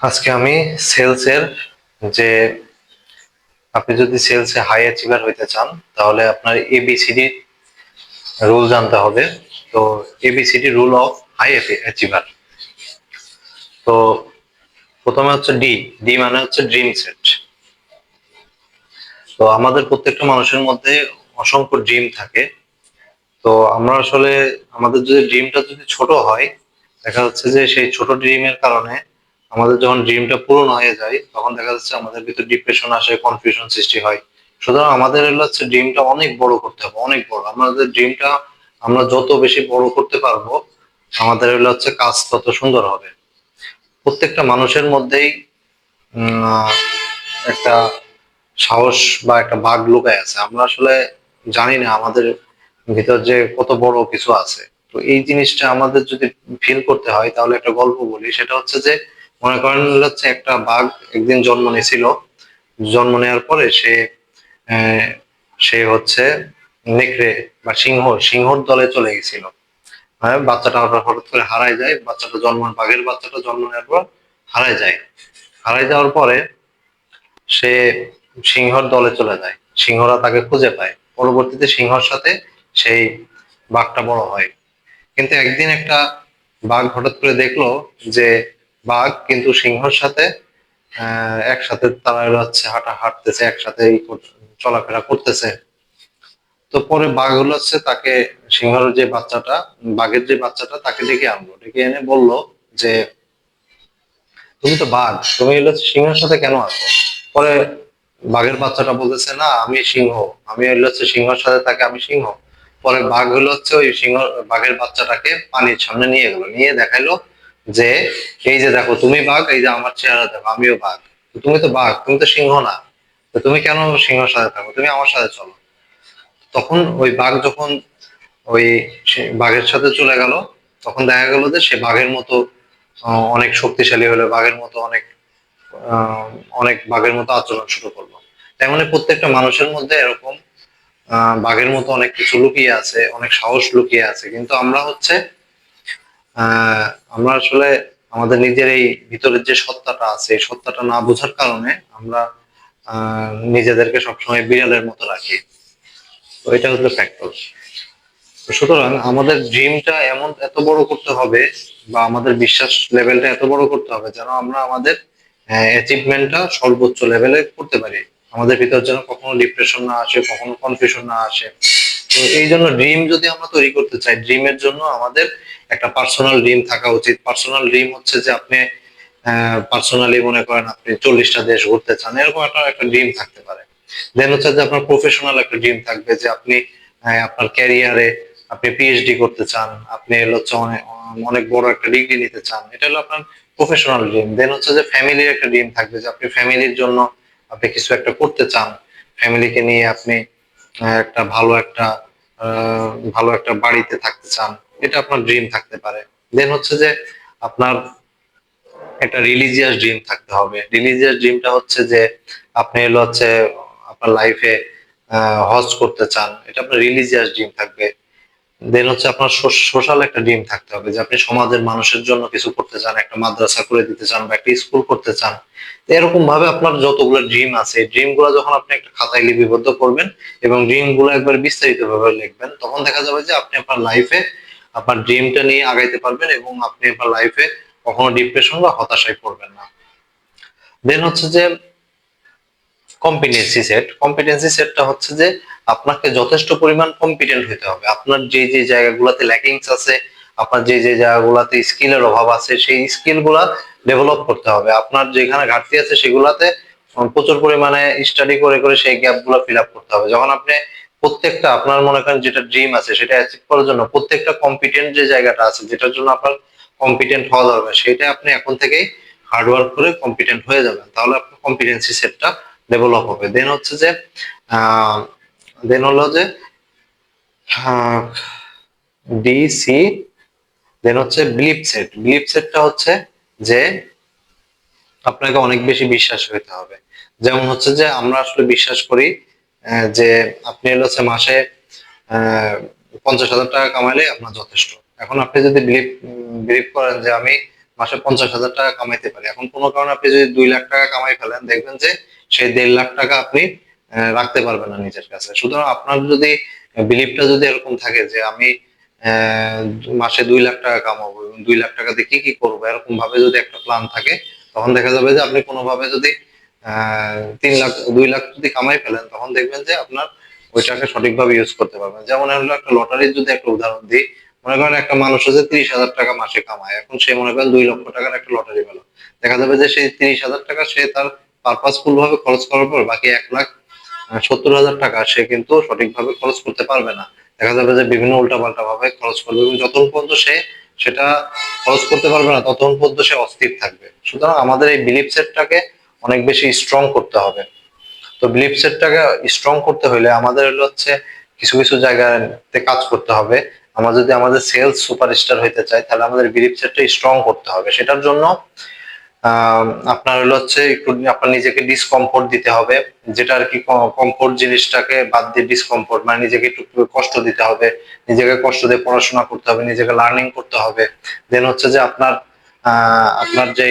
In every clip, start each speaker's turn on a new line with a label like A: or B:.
A: আজকে আমি সেলসের যে, আপনি যদি সেলসে হাই অ্যাচিভার হইতে চান, তাহলে আপনার এবিসিডি রুল জানতে হবে। তো A B C D rule of high achiever তো প্রথমে হচ্ছে ডি ডি মানে হচ্ছে ড্রিম সেট তো আমাদের প্রত্যেকটা মানুষের মধ্যে অসংখ্য ড্রিম থাকে। তো আমরা আসলে আমাদের যদি ড্রিমটা যদি ছোট হয়, দেখা যাচ্ছে যে সেই ছোট ড্রিমের কারণে আমাদের যখন ড্রিমটা পূরণ হয়ে যায়, তখন দেখা যাচ্ছে আমাদের ভিতর ডিপ্রেশন আসে কনফিউশন সৃষ্টি হয়। সুতরাং আমাদের হচ্ছে ড্রিমটা অনেক বড় করতে হবে, অনেক বড়। আমাদের ড্রিমটা আমরা যত বেশি বড় করতে পারব, আমাদের হচ্ছে কাজ তত সুন্দর হবে। প্রত্যেকটা মানুষের মধ্যেই একটা সাহস বা একটা বাঘ লুকায় আছে। আমরা আসলে জানি না আমাদের ভিতর যে কত বড় কিছু আছে। তো এই জিনিসটা আমাদের যদি ফিল করতে হয়, তাহলে একটা গল্প বলি। সেটা হচ্ছে যে মনে করেন হচ্ছে একটা বাঘ একদিন জন্ম নিয়েছিল। জন্ম নেওয়ার পরে সে সে হচ্ছে নেকড়ে বা সিংহ, সিংহর দলে চলে গেছিল। হ্যাঁ বাচ্চাটা হঠাৎ করে হারায় যায়, বাচ্চাটা জন্ম, বাঘের বাচ্চাটা জন্ম নেওয়ার পর হারায় যায়। হারায় যাওয়ার পরে সে সিংহর দলে চলে যায়। সিংহরা তাকে খুঁজে পায়। পরবর্তীতে সিংহর সাথে সেই বাঘটা বড় হয়। কিন্তু একদিন একটা বাঘ হঠাৎ করে দেখল যে বাঘ কিন্তু সিংহর সাথে একসাথে তারা হচ্ছে হাঁটা, হাঁটতেছে, একসাথে চলাফেরা করতেছে। তো পরে বাঘ হলো হচ্ছে তাকে, সিংহর যে বাচ্চাটা, বাঘের যে বাচ্চাটা তাকে ডেকে আনলো। ডেকে এনে বলল যে, তুমি তো বাঘ, তুমি হলো সিংহের সাথে কেন আছো পরে বাঘের বাচ্চাটা বলতেছে, না, আমি সিংহ, আমি হলো হচ্ছে সিংহর সাথে, তাকে আমি সিংহ। পরে বাঘ হলো হচ্ছে ওই সিংহ, বাঘের বাচ্চাটাকে পানির সামনে নিয়ে গেলো, নিয়ে দেখাইলো যে, এই যে দেখো, তুমি বাঘ, এই যে আমার চেহারা দেখো, আমিও বাঘ। তুমি তো বাঘ, তুমি তো সিংহ না। তো তুমি কেন সিংহর সাথে থাকো? তুমি আমার সাথে চলো। তখন ওই বাঘ যখন ওই বাঘের সাথে চলে গেল, তখন দেখা গেল যে সে বাঘের মতো অনেক শক্তিশালী হলো বাঘের মতো অনেক অনেক বাঘের মতো আচরণ শুরু করল। তেমনি প্রত্যেকটা মানুষের মধ্যে এরকম বাঘের মতো অনেক কিছু লুকিয়ে আছে, অনেক সাহস লুকিয়ে আছে। কিন্তু আমরা হচ্ছে আমরা আসলে আমাদের নিজের এই ভিতরের যে সত্তাটা আছে, এই সত্তাটা না বোঝার কারণে আমরা নিজেদেরকে সবসময় বিড়ালের মতো রাখি। তো এটা হচ্ছে ফ্যাক্টর সুতরাং আমাদের ড্রিমটা এমন এত বড় করতে হবে বা আমাদের বিশ্বাস লেভেলটা এত বড় করতে হবে যেন আমরা আমাদের অ্যাচিভমেন্টটা সর্বোচ্চ লেভেলে করতে পারি। আমাদের ভিতর যেন কখনো ডিপ্রেশন না আসে, কখনো কনফিউশন না আসে। তো এই জন্য ড্রিম যদি আমরা তৈরি করতে চাই ড্রিমের জন্য আমাদের একটা পার্সোনাল ড্রিম থাকা উচিত। পার্সোনাল ড্রিম হচ্ছে যে আপনি পার্সোনালি মনে করেন আপনি চল্লিশটা দেশ ঘুরতে চান, এরকম একটা একটা ড্রিম থাকতে পারে। দেন হচ্ছে যে আপনার প্রফেশনাল একটা ড্রিম থাকবে যে আপনি আপনার ক্যারিয়ারে আপনি পিএইচডি করতে চান, আপনি হচ্ছে অনেক অনেক বড় একটা ডিগ্রি নিতে চান, এটা হলো আপনার প্রফেশনাল ড্রিম দেন হচ্ছে যে ফ্যামিলির একটা ড্রিম থাকবে যে আপনি ফ্যামিলির জন্য আপনি কিছু একটা করতে চান। ফ্যামিলিকে নিয়ে আপনি একটা ভালো একটা ভালো একটা বাড়িতে থাকতে চান। এটা আপনার ড্রিম থাকতে পারে। দেন হচ্ছে যে আপনার একটা রিলিজিয়াস ড্রিম থাকতে হবে। রিলিজিয়াস ড্রিমটা হচ্ছে যে আপনি হলো হচ্ছে আপনার লাইফে হজ করতে চান। এটা আপনার রিলিজিয়াস ড্রিম থাকবে। দেন হচ্ছে আপনার সোশ্যাল একটা ড্রিম থাকতে হবে যে আপনি সমাজের মানুষের জন্য কিছু করতে চান, একটা মাদ্রাসা করে দিতে চান বা একটা স্কুল করতে চান। এরকম ভাবে আপনার যতগুলো ড্রিম আছে ড্রিমগুলো যখন আপনি একটা খাতায় লিপিবদ্ধ করবেন এবং ড্রিমগুলো একবার বিস্তারিত ভাবে লিখবেন, তখন দেখা যাবে যে আপনি আপনার লাইফে আপনার ড্রিমটা নিয়ে আগাইতে পারবেন এবং আপনি আপনার লাইফে কখনো ডিপ্রেশন বা হতাশায় পড়বেন না। দেন হচ্ছে যে কম্পিটেন্সি সেট কম্পিটেন্সি সেটটা হচ্ছে যে, আপনাকে যথেষ্ট পরিমাণ কম্পিটেন্ট হতে হবে। আপনার যে যে জায়গাগুলোতে ল্যাকিংস আছে, আপনার যে যে জায়গাগুলোতে স্কিলের অভাব আছে, সেই স্কিলগুলা ডেভেলপ করতে হবে। আপনার যেখানে ঘাটতি আছে, সেগুলাতে প্রচুর পরিমাণে স্টাডি করে করে সেই গ্যাপগুলো ফিল আপ করতে হবে। যখন আপনি প্রত্যেকটা আপনার মনে করেন যেটা ড্রিম আছে, সেটা অ্যাচিভ করার জন্য প্রত্যেকটা কম্পিটেন্ট যে জায়গাটা আছে, যেটার জন্য আপনার কম্পিটেন্ট হওয়া দরকার, সেটা আপনি এখন থেকেই হার্ডওয়ার্ক করে কম্পিটেন্ট হয়ে যাবেন। তাহলে আপনার কম্পিটেন্সি সেটটা ডেভেলপ হবে। দেন হচ্ছে যে দেন হলো যে ডিসি দেন হচ্ছে বিলিপ সেট বিলিপ সেটটা হচ্ছে যে আপনাকে অনেক বেশি বিশ্বাস হইতে হবে। যেমন হচ্ছে যে, আমরা আসলে বিশ্বাস করি যে আপনি হলো হচ্ছে মাসে পঞ্চাশ হাজার টাকা কামাইলে আপনার যথেষ্ট। এখন আপনি যদি বিলিভ বিলিভ করেন যে আমি মাসে পঞ্চাশ হাজার টাকা কামাইতে পারি, এখন কোনো কারণে আপনি যদি দুই লাখ টাকা কামাই ফেলেন, দেখবেন যে সেই দেড় লাখ টাকা আপনি রাখতে পারবেন না নিজের কাছে। সুতরাং আপনার যদি বিলিফটা যদি এরকম থাকে যে আমি মাসে দুই লাখ টাকা কামাবো দুই লাখ টাকা দিয়ে কি কি করব এরকম ভাবে যদি একটা প্ল্যান থাকে, তখন দেখা যাবে যে আপনি কোনোভাবে যদি তিন লাখ, দুই লাখ যদি কামাই ফেলেন, তখন দেখবেন যে আপনার ওইটাকে সঠিকভাবে ইউজ করতে পারবেন। যেমন হলো একটা লটারির যদি একটা উদাহরণ দিই, মনে করেন একটা মানুষ হচ্ছে তিরিশ হাজার টাকা মাসে কামায়, এখন সে মনে করেন দুই লক্ষ টাকার একটা লটারি পেল। দেখা যাবে যে সেই তিরিশ হাজার টাকা সে তার পারপাসফুল ভাবে খরচ করার পর বাকি এক লাখ সত্তর হাজার টাকা সে কিন্তু সঠিকভাবে খরচ করতে পারবে না। দেখা যাবে যে বিভিন্ন উল্টাপাল্টা ভাবে খরচ করবে এবং যতক্ষণ পর্যন্ত সে সেটা খরচ করতে পারবে না, ততক্ষণ পর্যন্ত সে অস্থির থাকবে। সুতরাং আমাদের এই বিলিফ সেটটাকে অনেক বেশি স্ট্রং করতে হবে। তো বিলিফ সেটটাকে স্ট্রং করতে হলে আমাদের হচ্ছে কিছু কিছু জায়গাতে কাজ করতে হবে। আমরা যদি আমাদের সেলস সুপারস্টার হইতে চাই, তাহলে আমাদের বিলিফ সেটটা স্ট্রং করতে হবে। সেটার জন্য আপনার হলো হচ্ছে একটু আপনার নিজেকে ডিসকমফোর্ট দিতে হবে। যেটা আর কি কমফোর্ট জিনিসটাকে বাদ দিয়ে ডিসকমফোর্ট মানে নিজেকে একটু কষ্ট দিতে হবে। নিজেকে কষ্ট দিয়ে পড়াশোনা করতে হবে, নিজেকে লার্নিং করতে হবে। দেন হচ্ছে যে আপনার আপনার যে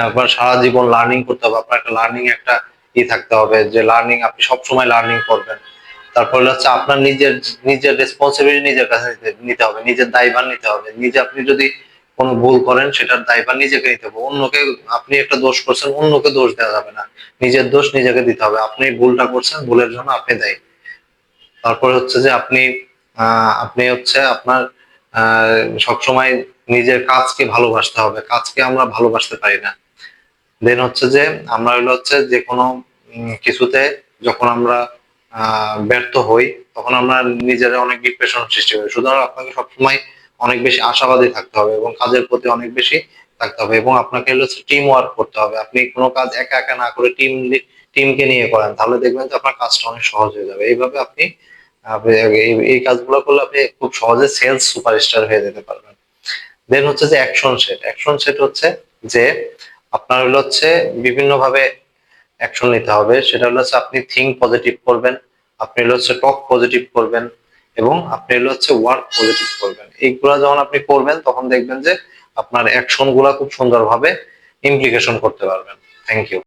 A: আপনার সারা জীবন লার্নিং করতে হবে। আপনার একটা লার্নিং একটা ই থাকতে হবে যে লার্নিং আপনি সবসময় লার্নিং করবেন। তারপর হচ্ছে আপনার নিজের নিজের রেসপন্সিবিলিটি নিজের কাছে নিতে- হবে। নিজের দায়ভার নিতে হবে। নিজে আপনি যদি কোনো ভুল করেন, সেটার দায়ভার নিজেকে নিতে হবে। অন্যকে আপনি একটা দোষ করছেন, অন্যকে দোষ দেওয়া যাবে না। নিজের দোষ নিজেকে দিতে হবে। আপনি ভুলটা করছেন, ভুলের জন্য আপনি দায়ী। তারপর হচ্ছে যে আপনি আপনি হচ্ছে আপনার সবসময় নিজের কাজকে ভালোবাসতে হবে। কাজকে আমরা ভালোবাসতে পারি না। দেন হচ্ছে যে আমরা হলো হচ্ছে যে কোনো কিছুতে যখন আমরা ব্যর্থ হই, তখন আমরা নিজেরা অনেক ডিপ্রেশন সৃষ্টি করি। সুতরাং আপনাকে সবসময় অনেক বেশি আশাবাদী থাকতে হবে এবং কাজের প্রতি অনেক বেশি থাকতে হবে এবং আপনাকে হলো টিম ওয়ার্ক করতে হবে। আপনি কোনো কাজ একা একা না করে টিম টিমকে নিয়ে করেন, তাহলে দেখবেন যে আপনার কাজটা অনেক সহজ হয়ে যাবে। এইভাবে আপনি এই কাজগুলো করলে আপনি খুব সহজে সেলস সুপারস্টার হয়ে যেতে পারবেন। দেন হচ্ছে যে অ্যাকশন সেট অ্যাকশন সেট হচ্ছে যে আপনার হলো হচ্ছে বিভিন্নভাবে অ্যাকশন নিতে হবে। সেটা হলো হচ্ছে আপনি থিঙ্ক পজিটিভ করবেন, আপনি হলো হচ্ছে টক পজিটিভ করবেন এবং আপনি হলো হচ্ছে ওয়ার্ক পজিটিভ করবেন। এইগুলা যখন আপনি করবেন, তখন দেখবেন যে আপনার অ্যাকশনগুলা খুব সুন্দরভাবে ইমপ্লিকেশন করতে পারবেন। Thank you